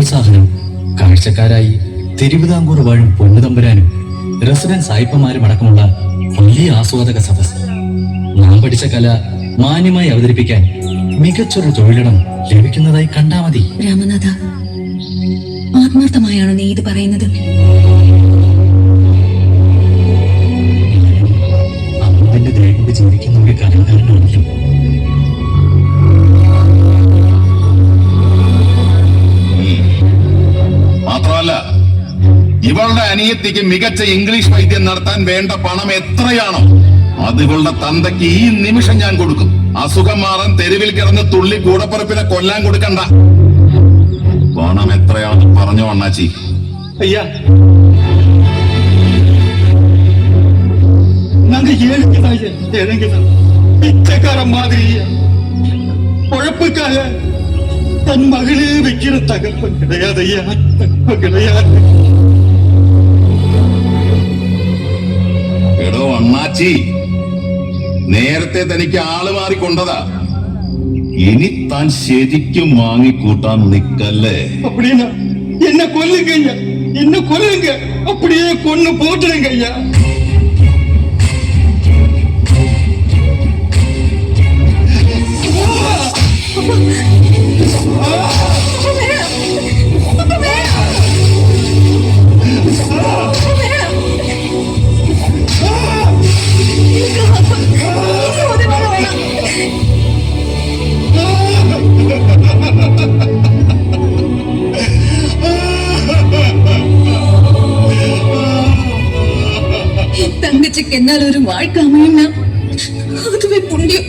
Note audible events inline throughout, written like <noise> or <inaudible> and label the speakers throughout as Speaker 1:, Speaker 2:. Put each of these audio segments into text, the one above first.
Speaker 1: പ്രോത്സാഹനം കാഴ്ചക്കാരായി തിരുവിതാംകൂർ വാഴും പൊന്നുതമ്പുരാനും റെസിഡൻസ് സായിപ്പമാരും അടക്കമുള്ള വലിയ ആസ്വാദക സദസ് നാം പഠിച്ച കല മാന്യമായി അവതരിപ്പിക്കാൻ മികച്ചൊരു തൊഴിലിടം ലഭിക്കുന്നതായി കണ്ടാ മതി.
Speaker 2: രാമനാഥ ആത്മാർത്ഥമായാണ് നീ ഇത് പറയുന്നത്.
Speaker 1: അമ്മന്റെ കൊണ്ട് ജീവിക്കുന്ന ഒരു കലാകാരനാണല്ലോ
Speaker 3: ഇവളുടെ അനിയത്തിക്ക് മികച്ച ഇംഗ്ലീഷ് വൈദ്യം നടത്താൻ വേണ്ട പണം എത്രയാണോ അത് ഇവളുടെ തന്തയ്ക്ക് ഈ നിമിഷം ഞാൻ കൊടുക്കും അസുഖം മാറാൻ തെരുവിൽ കിടന്ന് തുള്ളി കൂടപ്പുറപ്പിനെ കൊല്ലാൻ കൊടുക്കണ്ട പണം എത്രയാണെന്ന് പറഞ്ഞോ അണ്ണാച്ചി
Speaker 4: ஐயா நாங்க ஏழைங்க தான் ஐயா ஏழைங்க தான் பிச்சைக்கார மாதிரி ஐயா பொழப்புக்காக தன் மகளே வைக்கிற தகப்பன் கிடையாது ஐயா தகப்பன் கிடையாது
Speaker 3: അണ്ണാച്ചി നേരത്തെ തനിക്ക് ആള് മാറിക്കൊണ്ടതാ ഇനി താൻ ശരിക്കും വാങ്ങിക്കൂട്ടാൻ നിക്കല്ലേ
Speaker 4: அப்படின்னா என்ன கொல்லுங்க ஐயா என்ன கொல்லுங்க அப்படியே கொன்னு போட்டுடுங்க ஐயா
Speaker 2: என்னால் ஒரு வாழ்க்கை அமையும்னா அதுவே புண்ணியம்.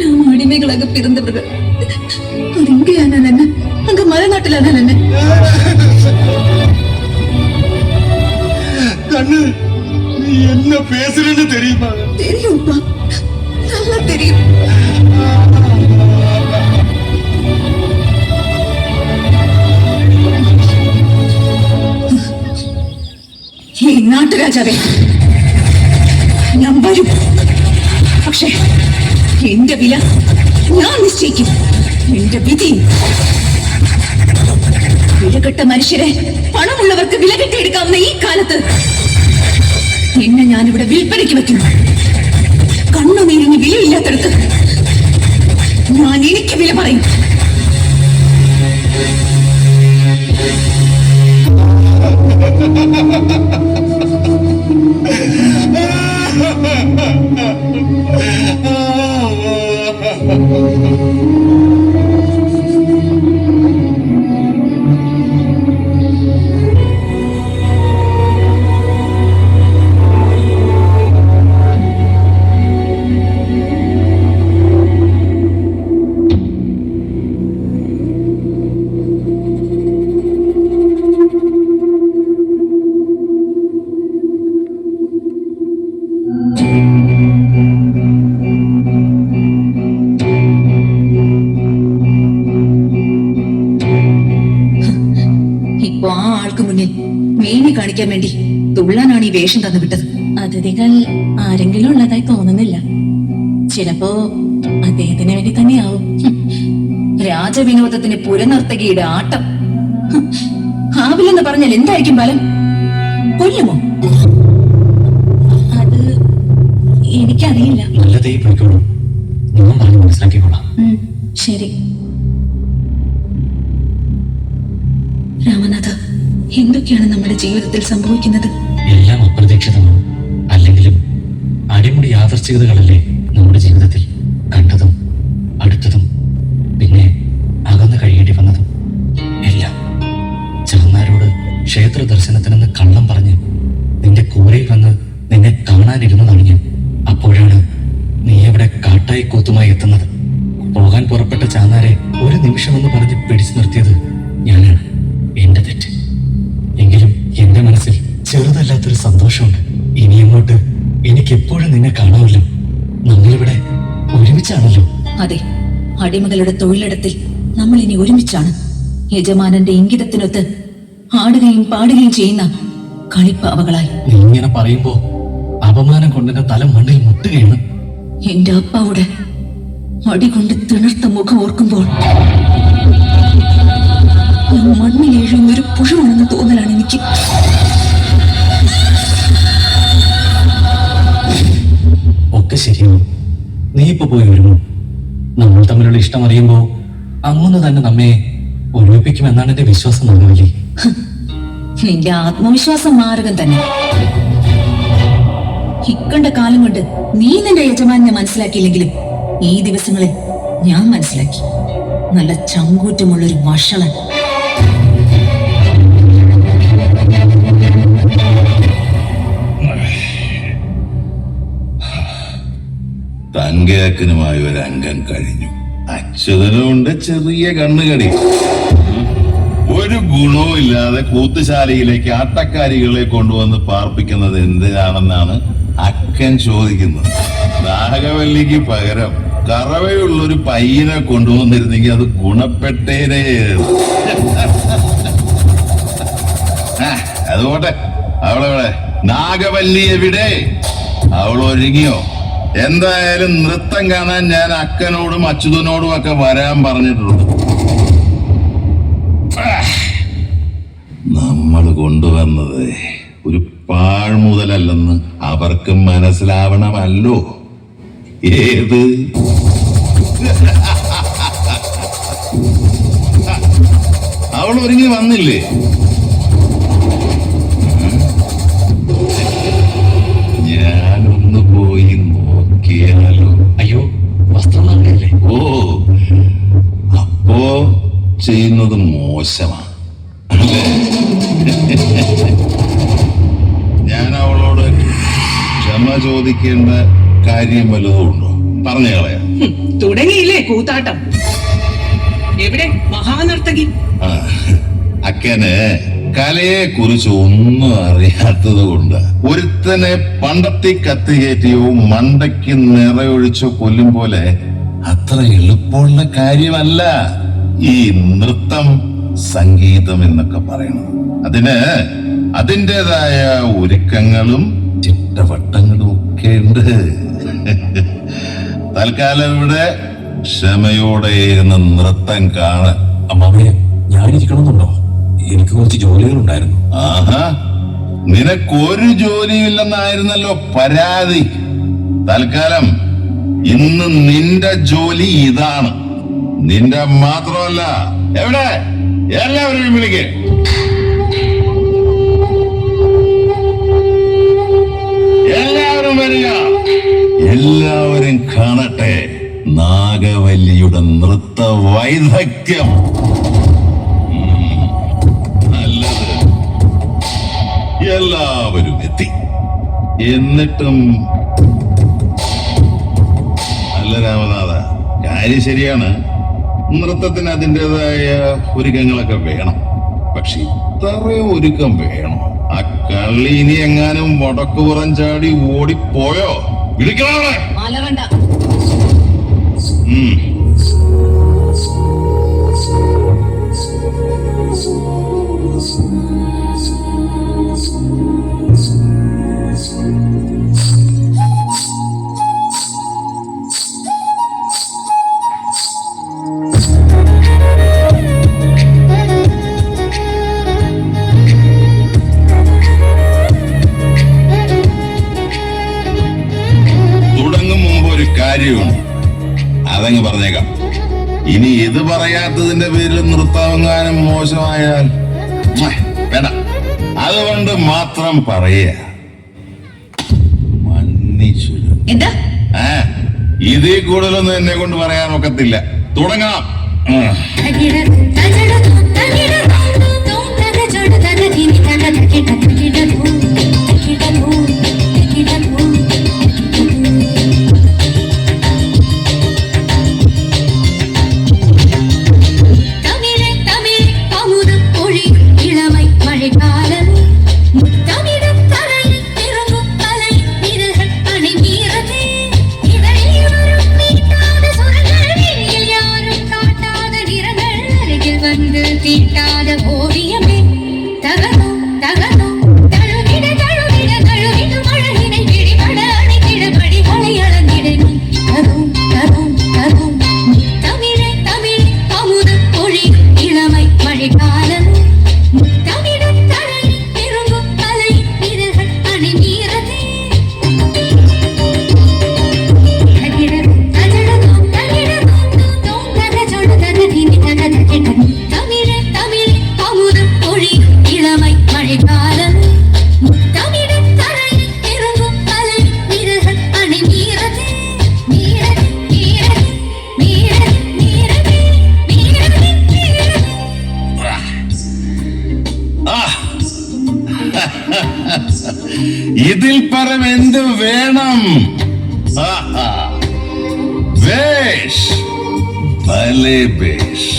Speaker 2: நாம் அடிமைகளாக பிறந்தவர்கள். அது இங்கேயான என்ன? அங்க மலைநாட்டிலான என்ன?
Speaker 4: கண்ணு நீ என்ன பேசுறேன்னு தெரியுமா?
Speaker 2: தெரியும்ப்பா. நல்லா தெரியும். ഈ നാട്ടുരാജാവേ ഞാൻ വരും. പക്ഷേ എന്റെ വില ഞാൻ നിശ്ചയിക്കും. എന്റെ വിധി. വിലകെട്ട മനുഷ്യരെ പണമുള്ളവർക്ക് വില കെട്ടിയെടുക്കാവുന്ന ഈ കാലത്ത് എന്നെ ഞാനിവിടെ വിൽപ്പനയ്ക്ക് വെക്കുന്നു കണ്ണുനീരിന് വിലയില്ലാത്തടത്ത് ഞാൻ എനിക്ക് വില പറയും. <laughs> ഇപ്പൊ <laughs> <laughs> കാണിക്കാൻ വേണ്ടി തുള്ളാനാണ് ഈ വേഷം തന്നു വിട്ടത്.
Speaker 5: അതിഥികൾ ആരെങ്കിലും ഉള്ളതായി തോന്നുന്നില്ല. ചിലപ്പോ അദ്ദേഹത്തിന് വേണ്ടി തന്നെയാവും.
Speaker 2: രാജവിനോദത്തിന് പുരനർത്തകിയുടെ ആട്ടം. ആവില്ലെന്ന് പറഞ്ഞാൽ എന്തായിരിക്കും ഫലം? കൊല്ലുമോ?
Speaker 5: അത് എനിക്കറിയില്ല. ശരി.
Speaker 2: രാമനാഥ എന്തൊക്കെയാണ് നമ്മുടെ ജീവിതത്തിൽ സംഭവിക്കുന്നത്?
Speaker 1: എല്ലാം അപ്രതീക്ഷിതമാണ്. അല്ലെങ്കിലും അടിമുടി യാദർച്ഛികതകളല്ലേ നമ്മുടെ ജീവിതത്തിൽ കണ്ടതും അടുത്തതും പിന്നെ അകന്നു കഴിയേണ്ടി വന്നതും? എല്ലാം. ചെറുന്നാരോട് ക്ഷേത്ര ദർശനത്തിനെന്ന് കള്ളം പറഞ്ഞ് നിന്റെ കൂരയിൽ വന്ന് നിന്നെ കാണാനിരുന്നതാണ് ഞാൻ. അപ്പോഴാണ് നീ അവിടെ കാട്ടായി കൂത്തുമായി എത്തുന്നത്. എപ്പോഴും നിന്നെ കാണാമല്ലോ. നമ്മളിവിടെ ഒരുമിച്ചാണല്ലോ.
Speaker 2: അതെ അടിമകളുടെ തൊഴിലിടത്തിൽ നമ്മൾ ഇനി ഒരുമിച്ചാണ്. യജമാനന്റെ ഇംഗിതത്തിനൊത്ത് ആടുകയും പാടുകയും ചെയ്യുന്ന കളിപ്പാവകളായി
Speaker 1: ഇങ്ങനെ പറയുമ്പോ അപമാനം കൊണ്ട് തല മണ്ണിൽ മുട്ടുകയാണ്.
Speaker 2: എന്റെ അപ്പാവുടെ അടികൊണ്ട് തിണർത്ത മുഖം ഓർക്കുമ്പോൾ മണ്ണിലേഴുന്ന ഒരു പുഴുവാണെന്ന് തോന്നലാണ് എനിക്ക്.
Speaker 1: ഒക്കെ ശരിയാവും. നീ ഇപ്പൊ പോയി വരുമോ നമ്മൾ തമ്മിലുള്ള ഇഷ്ടം അറിയുമ്പോ അങ്ങനെ തന്നെ നമ്മെ ഒരുമിപ്പിക്കുമെന്നാണ് എന്റെ വിശ്വാസം നൽകി
Speaker 2: നിന്റെ ആത്മവിശ്വാസം മാർഗം തന്നെ. ഇക്കണ്ട കാലം കൊണ്ട് നീ നിന്റെ യജമാനെ മനസ്സിലാക്കിയില്ലെങ്കിലും ഈ ദിവസങ്ങളിൽ ഞാൻ മനസ്സിലാക്കി. നല്ല ചങ്കൂറ്റമുള്ളൊരു വഷളൻ.
Speaker 3: തങ്കേക്കനുമായ ഒരു അംഗം കഴിഞ്ഞു. അച്യുതനുണ്ട് ചെറിയ കണ്ണുകടി. ഒരു ഗുണവും ഇല്ലാതെ കൂത്തുശാലയിലേക്ക് ആട്ടക്കാരികളെ കൊണ്ടുവന്ന് പാർപ്പിക്കുന്നത് എന്തിനാണെന്നാണ് അക്കൻ ചോദിക്കുന്നത്. നാഗവല്ലിക്ക് പകരം കറവയുള്ളൊരു പയ്യനെ കൊണ്ടുവന്നിരുന്നെങ്കിൽ അത് ഗുണപ്പെട്ടേനെ. ആ, അവളെ നാഗവല്ലി എവിടെ? അവൾ ഒരുങ്ങിയോ? എന്തായാലും നൃത്തം കാണാൻ ഞാൻ അക്കനോടും അച്യുതനോടും ഒക്കെ വരാൻ പറഞ്ഞിട്ടുണ്ട്. നമ്മൾ കൊണ്ടുവന്നത് ഒരു പാഴ്മുതലല്ലെന്ന് അവർക്ക് മനസ്സിലാവണമല്ലോ. ഏത്? അവൾ ഒരുങ്ങി വന്നില്ലേ? ചെയ്യുന്നത് മോശമാണ്. ഞാൻ അവളോട് ക്ഷമ ചോദിക്കേണ്ട കാര്യം വലുതും ഉണ്ടോ? പറഞ്ഞു കളയാം
Speaker 6: തുടങ്ങിയില്ലേ കൂത്താട്ടം? എവിടെ? മഹാനർത്തകി?
Speaker 3: അക്കനെ അക്കന് കലയെ കുറിച്ച് ഒന്നും അറിയാത്തത് കൊണ്ട് ഒരുത്തനെ പണ്ടത്തി കത്തി കയറ്റിയോ മണ്ടയ്ക്ക് നിറയൊഴിച്ചോ കൊല്ലും പോലെ അത്ര എളുപ്പമുള്ള കാര്യമല്ല. ഈ നൃത്തം സംഗീതം എന്നൊക്കെ പറയണം. അതിന് അതിന്റെതായ ഒരുക്കങ്ങളും ചിട്ടവട്ടങ്ങളും ഒക്കെ ഉണ്ട്. തൽക്കാലം ഇവിടെ ക്ഷമയോടെ ഇരുന്ന് നൃത്തം കാണാൻ.
Speaker 1: അമ്മാവേ ഞാനിരിക്കണമെന്നുണ്ടോ? എനിക്ക് കുറച്ച് ജോലികളുണ്ടായിരുന്നു.
Speaker 3: ആഹാ നിനക്കൊരു ജോലിയില്ലെന്നായിരുന്നല്ലോ പരാതി. തൽക്കാലം ഇന്ന് നിന്റെ ജോലി ഇതാണ്. നിന്റെ മാത്രമല്ല. എവിടെ? എല്ലാവരെയും വിളിക്കേ. എല്ലാവരും വരിക. എല്ലാവരും കാണട്ടെ. നാഗവല്ലിയുടെ നൃത്ത വൈദഗ്ധ്യം. എല്ലാവരും എത്തി. എന്നിട്ടും അല്ല രാമനാഥ കാര്യം ശരിയാണ്. നൃത്തത്തിന് അതിന്റെതായ ഒരുക്കങ്ങളൊക്കെ വേണം. പക്ഷെ ഇത്രയും ഒരുക്കം വേണം. ആ കള്ളി ഇനി എങ്ങാനും വടക്കുപുറം ചാടി ഓടിപ്പോയോ? വിളിക്കണോ
Speaker 2: മലവണ്ട
Speaker 3: ഉം. പേരിൽ നൃത്തവങ്ങാനും മോശമായാൽ വേണ്ട. അതുകൊണ്ട് മാത്രം
Speaker 2: പറയ
Speaker 3: ഇതേ ഇതിൽ കൂടുതലൊന്നും എന്നെ കൊണ്ട് പറയാൻ ഒക്കത്തില്ല. തുടങ്ങാം. എന്ത് വേണം. വേഷ്. ഭലേ ബേഷ്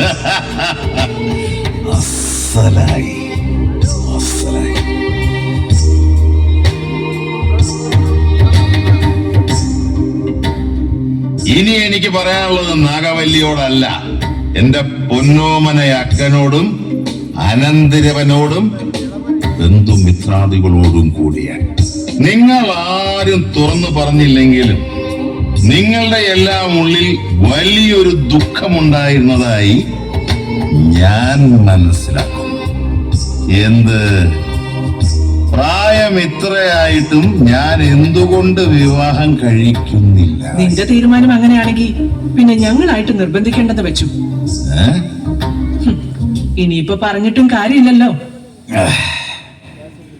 Speaker 3: <laughs> അസലായി. ഇനി എനിക്ക് പറയാനുള്ളത് നാഗവല്ലിയോടല്ല. എന്റെ പൊന്നോമന അക്കനോടും അനന്തരവനോടും ബന്ധുമിത്രാദികളോടും കൂടിയാണ്. നിങ്ങൾ ആരും തുറന്നു പറഞ്ഞില്ലെങ്കിലും നിങ്ങളുടെ എല്ലാം ഉള്ളിൽ വലിയൊരു ദുഃഖമുണ്ടായിരുന്നതായി ഞാൻ മനസ്സിലാക്കും എന്ത്? പ്രായം ഇത്രയായിട്ടും ഞാൻ എന്തുകൊണ്ട് വിവാഹം കഴിക്കുന്നില്ല?
Speaker 6: നിന്റെ തീരുമാനം അങ്ങനെയാണെങ്കിൽ പിന്നെ ഞങ്ങളായിട്ട് നിർബന്ധിക്കേണ്ടെന്ന് വെച്ചു.
Speaker 3: ഇനിയിപ്പോ
Speaker 6: ഇനിയിപ്പൊ പറഞ്ഞിട്ടും കാര്യമില്ലല്ലോ.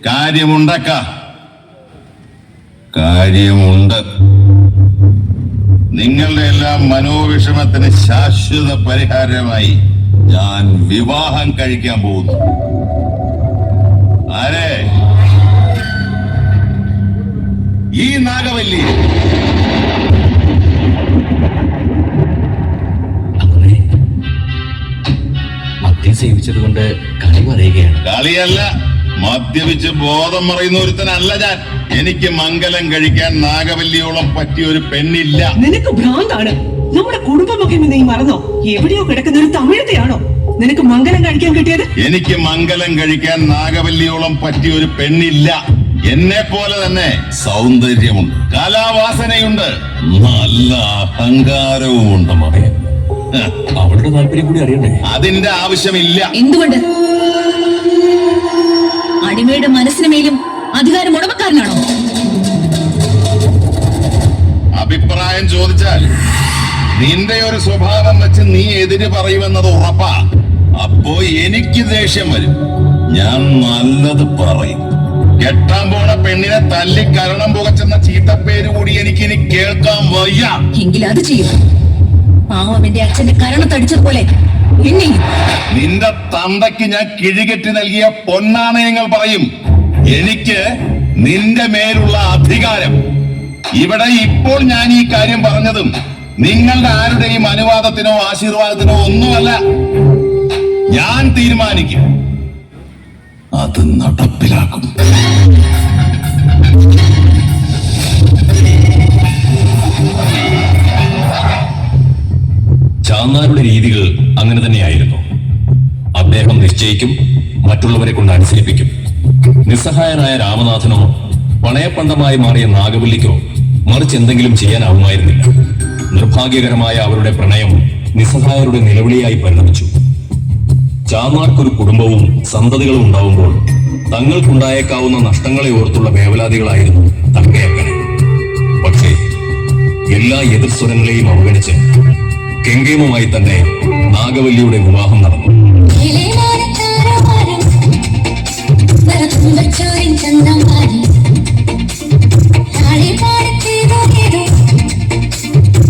Speaker 3: കാര്യമുണ്ടക്ക. കാര്യമുണ്ട്. നിങ്ങളുടെ എല്ലാം മനോവിഷമത്തിന് ശാശ്വത പരിഹാരമായി ഞാൻ വിവാഹം കഴിക്കാൻ പോകുന്നു. ആരെ? ഈ നാഗവല്ലി.
Speaker 1: മദ്യം സേവിച്ചത് കൊണ്ട് കളി പറയുകയാണ്
Speaker 3: കളിയല്ല. മദ്യപിച്ച് ബോധം മറയുന്ന ഒരുത്തനല്ല ഞാൻ. എനിക്ക് മംഗലം കഴിക്കാൻ നാഗവല്ലിയോളം പറ്റിയ ഒരു പെണ്ണില്ല.
Speaker 6: നിനക്ക് ഭ്രാന്താണ്. നമ്മുടെ കുടുംബമൊക്കെ നീ മറന്നോ? എവിടെയോ കിടക്കുന്ന ഒരു തമിഴത്തെയാണോ? നിനക്ക് മംഗലം കഴിക്കാൻ കിട്ടിയത്?
Speaker 3: എനിക്ക് മംഗലം കഴിക്കാൻ നാഗവല്ലിയോളം പറ്റിയ ഒരു പെണ്ണില്ല. എന്നെ പോലെ തന്നെ സൗന്ദര്യമുണ്ട് കലാവാസനയുണ്ട് നല്ല അഹങ്കാരവും ഉണ്ട് മകൻ
Speaker 1: അവളുടെ താല്പര്യം കൂടി അറിയണ്ടേ?
Speaker 3: അതിന്റെ ആവശ്യമില്ല.
Speaker 2: എന്തുകൊണ്ട്? അടിമയുടെ മനസ്സിന് മേലും അധികാരം ഉടമക്കാരനാണോ?
Speaker 3: അഭിപ്രായം ചോദിച്ചാൽ നിന്റെ ഒരു സ്വഭാവം വെച്ച് നീ എതിര് പറയുമെന്നത് ഉറപ്പാ. അപ്പോ എനിക്ക് ദേഷ്യം വരും. ഞാൻ നല്ലത് പറയും. കെട്ടാൻ പോണ പെണ്ണിനെ തല്ലി കരണം പുകച്ചെന്ന ചീത്തപ്പേര് കൂടി എനിക്ക് ഇനി കേൾക്കാൻ വയ്യ.
Speaker 2: എങ്കിൽ അത് ചെയ്യും. പാവം എന്റെ അച്ഛന്റെ കരണത്തടിച്ചതുപോലെ
Speaker 3: നിന്റെ തന്തയ്ക്ക് ഞാൻ കിഴികെട്ടി നൽകിയ പൊന്നാണയങ്ങൾ പറയും. എനിക്ക് നിന്റെ മേലുള്ള അധികാരം. ഇവിടെ ഇപ്പോൾ ഞാൻ ഈ കാര്യം പറഞ്ഞതും നിങ്ങളുടെ ആരുടെയും അനുവാദത്തിനോ ആശീർവാദത്തിനോ ഒന്നുമല്ല. ഞാൻ തീരുമാനിക്കും. അത് നടപ്പിലാക്കും.
Speaker 7: ചാന്നാരുടെ രീതികൾ അങ്ങനെ തന്നെയായിരുന്നു. അദ്ദേഹം നിശ്ചയിക്കും മറ്റുള്ളവരെ കൊണ്ട് അനുസരിപ്പിക്കും. നിസ്സഹായനായ രാമനാഥനോ പണയപ്പണ്ടമായി മാറിയ നാഗവല്ലിക്കോ മറിച്ച് എന്തെങ്കിലും ചെയ്യാനാവുമായിരുന്നില്ല. നിർഭാഗ്യകരമായ അവരുടെ പ്രണയം നിസ്സഹായരുടെ നിലവിളിയായി പരിണമിച്ചു. ചാന്നാർക്കൊരു കുടുംബവും സന്തതികളും ഉണ്ടാവുമ്പോൾ തങ്ങൾക്കുണ്ടായേക്കാവുന്ന നഷ്ടങ്ങളെ ഓർത്തുള്ള വേവലാതികളായിരുന്നു തങ്കയക്കനെ പക്ഷേ എല്ലാ എതിർസ്വരങ്ങളെയും അവഗണിച്ച് കെങ്കേമുമായി തന്നെ നാഗവല്ലിയുടെ വിവാഹം നടന്നു.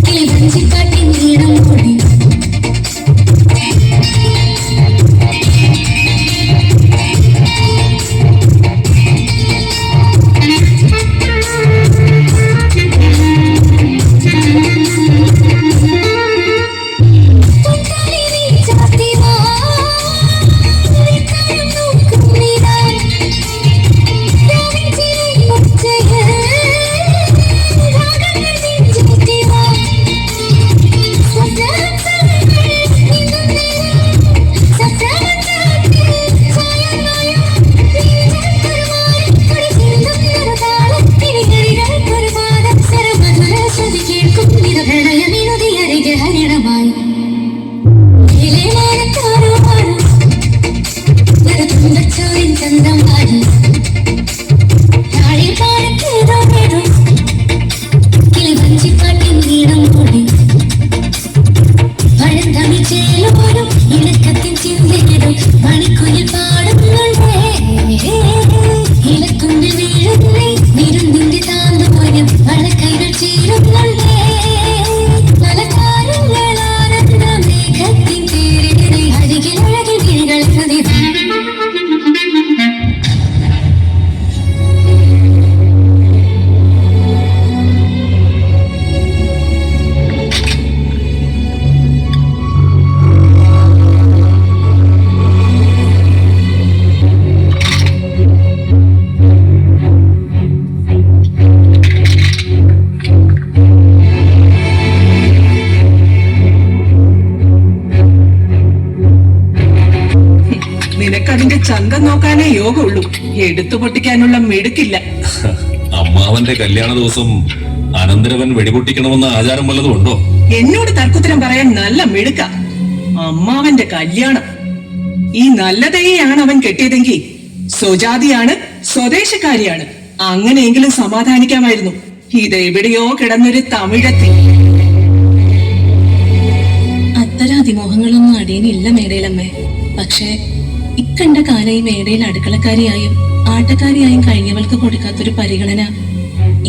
Speaker 8: കിളിവഞ്ചിക്കാട്ടിൻ നീളം കൂടി ചന്തം
Speaker 6: നോക്കാനേ യോഗമുള്ളൂ. എടുത്തു പൊട്ടിക്കാനുള്ള മിടുക്കില്ല.
Speaker 7: അമ്മാവന്റെ കല്യാണ ദിവസം അനന്തരവൻ വെടിപൊട്ടിക്കണമെന്ന ആചാരം വല്ലതും ഉണ്ടോ?
Speaker 6: എന്നോട് തർക്കുത്തരം പറയാൻ നല്ല മിടുക്ക. അമ്മാവന്റെ കല്യാണം. ഈ നല്ലതയെയാണ് അവൻ കെട്ടിയതെങ്കിൽ സ്വജാതിയാണ് സ്വദേശക്കാരിയാണ്. അങ്ങനെയെങ്കിലും സമാധാനിക്കാമായിരുന്നു. ഇതെവിടെയോ കിടന്നൊരു തമിഴത്തി.
Speaker 5: അത്തരം അതിമോഹങ്ങളൊന്നും അടിയനില്ല മേടയിലമ്മേ. പക്ഷേ ഇക്കണ്ട കാലയും ഈ മേടയിൽ അടുക്കളക്കാരിയായും ആട്ടക്കാരിയായും കഴിഞ്ഞവൾക്ക് കൊടുക്കാത്തൊരു പരിഗണന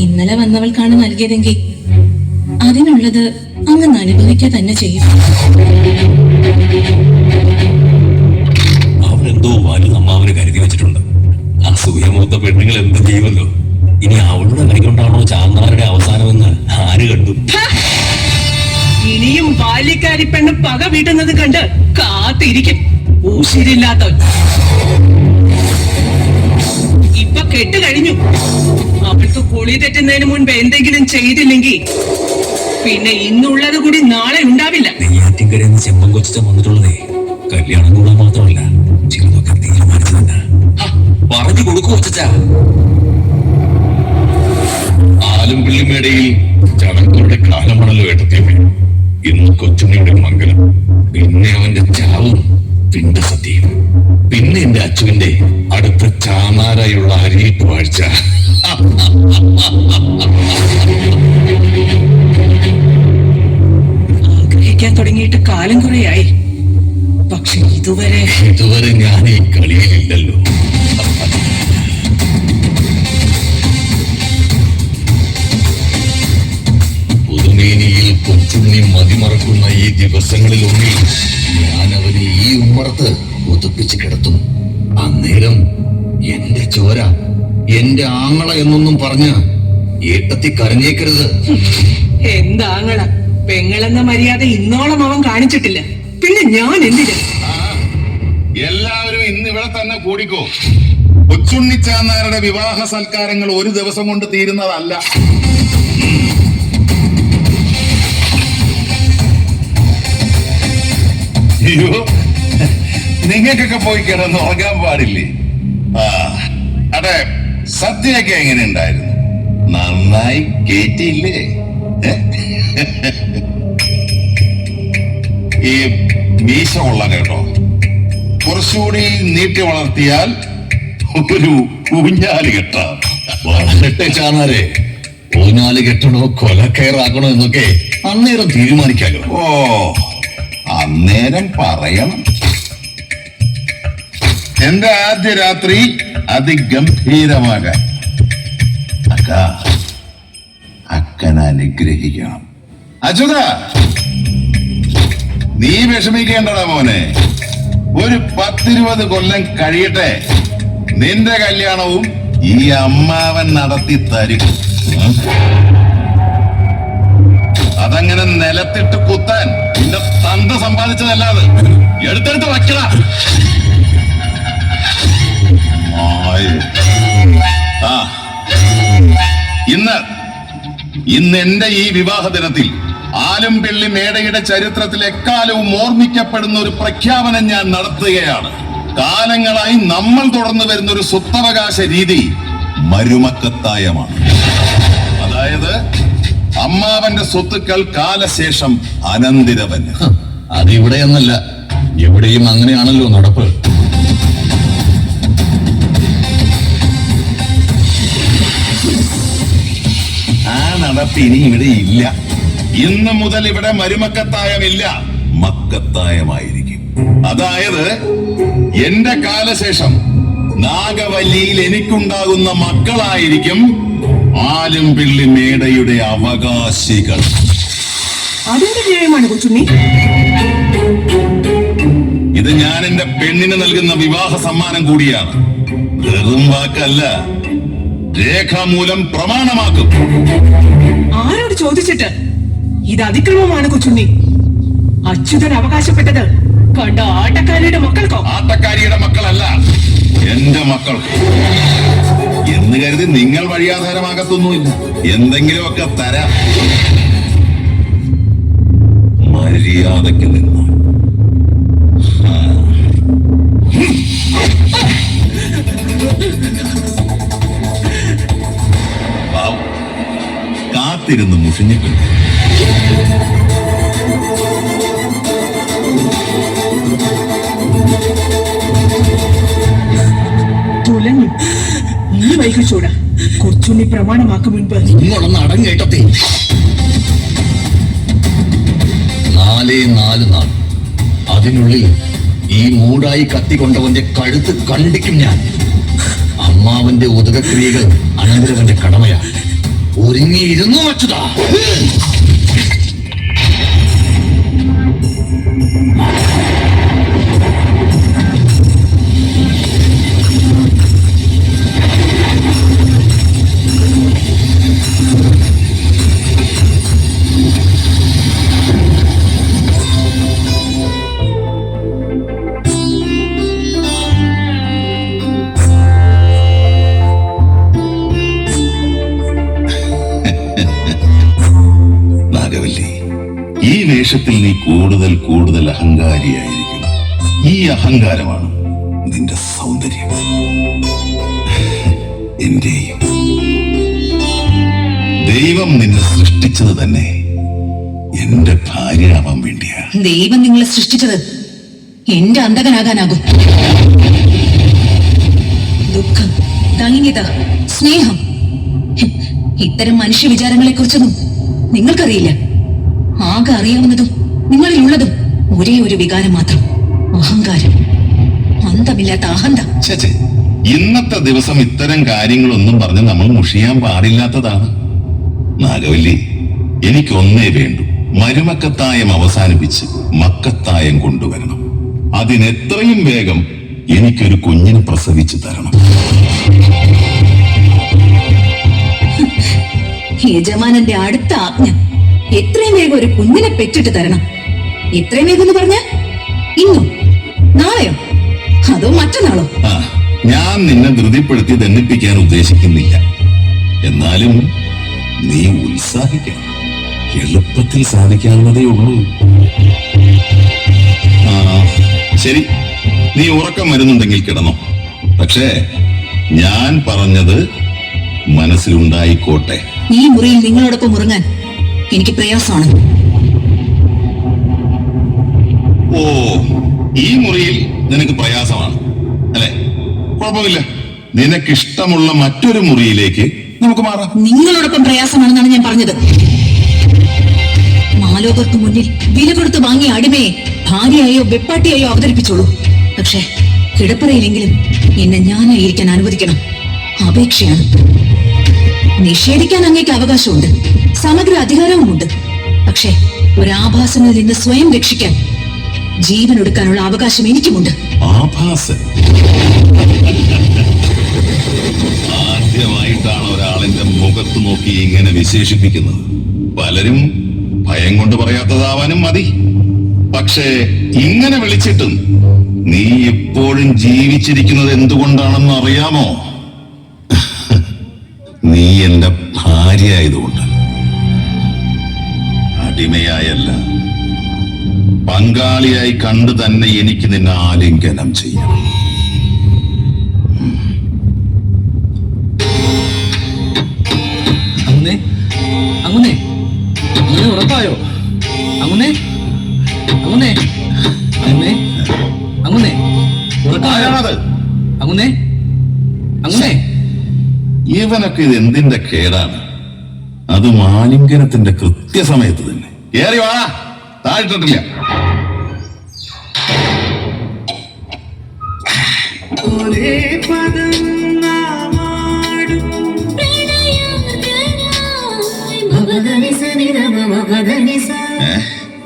Speaker 5: ഇന്നലെ വന്നവൾക്കാണ് നൽകിയതെങ്കിൽ അതിനുള്ളത് അങ്ങ് അനുഭവിക്കുക തന്നെ ചെയ്യും.
Speaker 7: അവരെന്തോ വാലും അമ്മാവന് കരുതി വെച്ചിട്ടുണ്ട്. അസൂയമൂത്ത പെണ്ണുങ്ങൾ എന്ത് ചെയ്യുമല്ലോ? ഇനി അവളുടെ കൈകൊണ്ടാണോ ചാന്നാരുടെ അവസാനമെന്ന് ആര് കണ്ടു?
Speaker 6: ഇനിയും ബാല്യക്കാരി പെണ്ണ് പക വീട്ടുന്നത് കണ്ട് കാത്തിരിക്കും. ഊശിരില്ലാത്തവൻ ഇപ്പൊ കെട്ട് കഴിഞ്ഞു. അവൾക്ക് കുളി തെറ്റുന്നതിന് മുൻപ് എന്തെങ്കിലും ചെയ്തില്ലെങ്കിൽ പിന്നെ ഇന്നുള്ളത് കൂടി നാളെ ഉണ്ടാവില്ല.
Speaker 7: നെയ്യാറ്റിൻകരയിൽ നിന്ന് ചെമ്പൻ കൊച്ചിച്ച വന്നിട്ടുള്ളതേ കല്യാണം കൂടാൻ മാത്രമല്ല ചിലതൊക്കെ തീരുമാനിച്ചതല്ല പറഞ്ഞു കൊടുക്കു കൊച്ചാ
Speaker 3: ആലുംപിള്ളിമേടയിൽ ചടങ്ങുകളുടെ കാലമാണല്ലോ ഏട്ടത്തിയമ്മേ ഇന്ന് കൊച്ചുണ്ണിയുടെ മംഗലം. പിന്നെ അവന്റെ ചാവും. പിന്നെ സത്യം പിന്നെ എന്റെ അച്ചുവിന്റെ അടുത്ത ചാനാരായുള്ള അരിയിട്ട് വാഴ്ച.
Speaker 6: ആഗ്രഹിക്കാൻ തുടങ്ങിയിട്ട് കാലം കുറയായി. പക്ഷെ ഇതുവരെ
Speaker 3: ഇതുവരെ ഞാൻ ഈ കളിയിലില്ലല്ലോ. പുതുമേനിയിൽ കൊച്ചുണ്ണി മതിമറക്കുന്ന ഈ ദിവസങ്ങളിലൊന്നിൽ ഉമ്മറത്ത് ഒതുപ്പിച്ച് കിടത്തും. അന്നേരം എന്റെ ചോര എന്റെ ആങ്ങള എന്നൊന്നും പറഞ്ഞ് ഏട്ടത്തി കരഞ്ഞേക്കരുത്.
Speaker 6: എന്താങ്ങള പെങ്ങളെന്ന മര്യാദ ഇന്നോളം അവൻ കാണിച്ചിട്ടില്ല. പിന്നെ ഞാൻ എന്തിന്?
Speaker 3: എല്ലാവരും ഇന്ന് ഇവിടെ തന്നെ കൂടിക്കോ. കൊച്ചുണ്ണിച്ചാന്നാരുടെ വിവാഹ സൽക്കാരങ്ങൾ ഒരു ദിവസം കൊണ്ട് തീരുന്നതല്ല. അയ്യോ നിങ്ങൾക്കൊക്കെ പോയി കിടന്ന് ഉറങ്ങാൻ പാടില്ലേ? ആ അതെ സദ്യയൊക്കെ എങ്ങനെ ഉണ്ടായിരുന്നു? നന്നായി കേറ്റിയില്ലേ? ഈ മീശ കൊള്ള കേട്ടോ. കുറച്ചുകൂടി നീട്ടി വളർത്തിയാൽ ഒരു ഊഞ്ഞാൽ കെട്ടാം. വളരട്ടെ ചാന്നാരെ ഊഞ്ഞാൽ കെട്ടണോ കൊലക്കയറാക്കണോ എന്നൊക്കെ അന്നേരം തീരുമാനിക്കാലോ. ഓ അന്നേരം പറയണം. എന്റെ ആദ്യ രാത്രി അതിഗംഭീരമാകാൻ അക്ക അക്കൻ അച്യുത നീ വിഷമിക്കേണ്ടടാ മോനെ. ഒരു പത്തിരുപത് കൊല്ലം കഴിയട്ടെ. നിന്റെ കല്യാണവും ഈ അമ്മാവൻ നടത്തി തരും. അതങ്ങനെ നിലത്തിട്ട് കുത്താൻ നിന്റെ തന്ത സമ്പാദിച്ചതല്ലാതെ എടുത്തെടുത്ത് വയ്ക്കട. ഇന്ന് ഇന്ന് എന്റെ ഈ വിവാഹ ദിനത്തിൽ ആലുംപിള്ളി മേടയുടെ ചരിത്രത്തിൽ എക്കാലവും ഓർമ്മിക്കപ്പെടുന്ന ഒരു പ്രഖ്യാപനം ഞാൻ നടത്തുകയാണ്. കാലങ്ങളായി നമ്മൾ തുടർന്നു വരുന്ന ഒരു സ്വത്തവകാശ രീതി മരുമക്കത്തായമാണ്. അതായത് അമ്മാവന്റെ സ്വത്തുക്കൾ കാലശേഷം അനന്തിരവന്. അതിവിടെയെന്നല്ല എവിടെയും അങ്ങനെയാണല്ലോ നടപ്പ്. നടപ്പ് ഇനി ഇവിടെ ഇല്ല ഇന്ന് മുതൽ ഇവിടെ മരുമക്കത്തായമില്ല. മക്കത്തായമായിരിക്കും. അതായത് എന്റെ കാലശേഷം നാഗവല്ലിയിൽ എനിക്കുണ്ടാകുന്ന മക്കളായിരിക്കും ആലുംപിള്ളി മേടയുടെ അവകാശികൾ. ഇത് ഞാൻ എന്റെ പെണ്ണിന് നൽകുന്ന വിവാഹ സമ്മാനം കൂടിയാണ്. വെറും വാക്കല്ല. രേഖാമൂലം പ്രമാണമാക്കും.
Speaker 6: ആരോട് ചോദിച്ചിട്ട്? ഇത് അതിക്രമമാണ് കൊച്ചുണ്ണി. അച്യുതൻ അവകാശപ്പെട്ടത് കണ്ട ആട്ടക്കാരിയുടെ മക്കൾക്കോ?
Speaker 3: ആട്ടക്കാരിയുടെ മക്കളല്ല എന്റെ മക്കൾ എന്ന് കരുതി നിങ്ങൾ വഴിയാധാരമാകത്തൊന്നുമില്ല എന്തെങ്കിലുമൊക്കെ തരാം. മര്യാദയ്ക്ക് നിന്നു. അടുത്തിരുന്ന് മുസിഞ്ഞിട്ടുണ്ട്
Speaker 6: തുലഞ്ഞു. നീ വൈകിച്ചൂടാ കൊച്ചുണ്ണി പ്രമാണമാക്കും മുൻപ്.
Speaker 1: നിങ്ങളൊന്ന് അടങ്ങേട്ടത്തെ നാലേ നാല് നാൾ. അതിനുള്ളിൽ ഈ മൂടായി കത്തിക്കൊണ്ടവന്റെ കഴുത്ത് കണ്ടിക്കും ഞാൻ. അമ്മാവന്റെ ഉദകക്രിയകൾ അനന്തരവന്റെ 우린
Speaker 3: 이름도 맞추다. ഈ നീ കൂടുതൽ കൂടുതൽ അഹങ്കാരിയായിരിക്കും ഈ അഹങ്കാരമാണ് നിന്റെ സൗന്ദര്യം. എന്റെയും. ദൈവം നിന്നെ സൃഷ്ടിച്ചത് തന്നെ എന്റെ ഭാര്യയാവാൻ വേണ്ടിയാ
Speaker 2: ദൈവം നിങ്ങളെ സൃഷ്ടിച്ചത് എന്റെ അന്തകനാകാനാകും ദുഃഖം ദൈന്യത സ്നേഹം ഇത്തരം മനുഷ്യ വിചാരങ്ങളെ കുറിച്ചൊന്നും നിങ്ങൾക്കറിയില്ല. ആകെ അറിയാവുന്നതും നിങ്ങളിലുള്ളതും ഒരേ ഒരു വികാരം മാത്രം. അഹങ്കാരം അന്തമില്ലാത്ത അഹന്ത.
Speaker 3: ഇന്നത്തെ ദിവസം ഇത്തരം കാര്യങ്ങളൊന്നും പറഞ്ഞ് നമ്മൾ മുഷിയാൻ പാടില്ലാത്തതാണ്. നാഗവല്ലി എനിക്കൊന്നേ വേണ്ടു. മരുമക്കത്തായം അവസാനിപ്പിച്ച് മക്കത്തായം കൊണ്ടുവരണം. അതിനെത്രയും വേഗം എനിക്കൊരു കുഞ്ഞിനെ പ്രസവിച്ചു തരണം.
Speaker 2: യജമാനന്റെ അടുത്ത ആജ്ഞ. എത്രയും വേഗം ഒരു കുഞ്ഞിനെ പെറ്റിട്ട് തരണം. എത്രയും വേഗം എന്ന് പറഞ്ഞ ഇന്നോ? നാളെയോ? അതോ മറ്റന്നാളോ?
Speaker 3: ഞാൻ നിന്നെ ധൃതിപ്പെടുത്തി ദണ്ഡിപ്പിക്കാൻ ഉദ്ദേശിക്കുന്നില്ല. എന്നാലും നീ ഉത്സാഹിക്കണം. എളുപ്പത്തിൽ സാധിക്കാവുന്നതേ ഉള്ളൂ. ആ ശരി. നീ ഉറക്കം വരുന്നുണ്ടെങ്കിൽ കിടന്നോ. പക്ഷേ ഞാൻ പറഞ്ഞത് മനസ്സിലുണ്ടായിക്കോട്ടെ.
Speaker 2: ഈ മുറിയിൽ നിങ്ങളോടൊപ്പം ഉറങ്ങാൻ എനിക്ക് പ്രയാസമാണ്.
Speaker 3: ഓ ഈ മുറിയിൽ നിനക്ക് പ്രയാസമാണ് അല്ലെ? കുഴപ്പമില്ല നിനക്കിഷ്ടമുള്ള മറ്റൊരു മുറിയിലേക്ക് നമുക്ക് മാറാം.
Speaker 2: നിങ്ങളോടൊപ്പം പ്രയാസമാണെന്നാണ് ഞാൻ പറഞ്ഞത്. മാലോകർക്ക് മുന്നിൽ വില കൊടുത്ത് വാങ്ങിയ അടിമയെ ഭാര്യയായോ വെപ്പാട്ടിയായോ അവതരിപ്പിച്ചോളൂ. പക്ഷേ കിടപ്പറയിലെങ്കിലും എന്നെ ഞാനായിരിക്കാൻ അനുവദിക്കണം. അപേക്ഷയാണ്. നിഷേധിക്കാൻ അങ്ങേക്ക് അവകാശമുണ്ട്. സമഗ്ര അധികാരവുമുണ്ട്. പക്ഷേ ഒരാഭാസനിൽ നിന്ന് സ്വയം രക്ഷിക്കാൻ ജീവൻ എടുക്കാനുള്ള അവകാശം എനിക്കുമുണ്ട്.
Speaker 3: ആദ്യമായിട്ടാണ് ഒരാളിന്റെ മുഖത്ത് നോക്കി ഇങ്ങനെ വിശേഷിപ്പിക്കുന്നത്. പലരും ഭയം കൊണ്ട് പറയാത്തതാവാനും മതി. പക്ഷേ ഇങ്ങനെ വിളിച്ചിട്ടും നീ ഇപ്പോഴും ജീവിച്ചിരിക്കുന്നത് എന്തുകൊണ്ടാണെന്ന് അറിയാമോ നീ എന്റെ ഭാര്യയായതുകൊണ്ട് അടിമയായല്ല. പങ്കാളിയായി കണ്ടു തന്നെ എനിക്ക് നിന്നെ ആലിംഗനം ചെയ്യണം.
Speaker 1: അങ്ങനെ അങ്ങനെ അങ്ങനെ ഉറപ്പായോ? അങ്ങനെ അങ്ങനെ അങ്ങനെ ഉറപ്പായോ?
Speaker 3: ആരാണത്?
Speaker 1: അങ്ങനെ അങ്ങുന്നേ
Speaker 3: ഇവനൊക്കെ ഇത് എന്തിന്റെ കേടാണ്? അത് മാലിംഗനത്തിന്റെ കൃത്യസമയത്ത് തന്നെ. ഏറി വാ. താഴ്ത്തിട്ടില്ല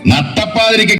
Speaker 3: നട്ടപ്പാതിരിക്ക്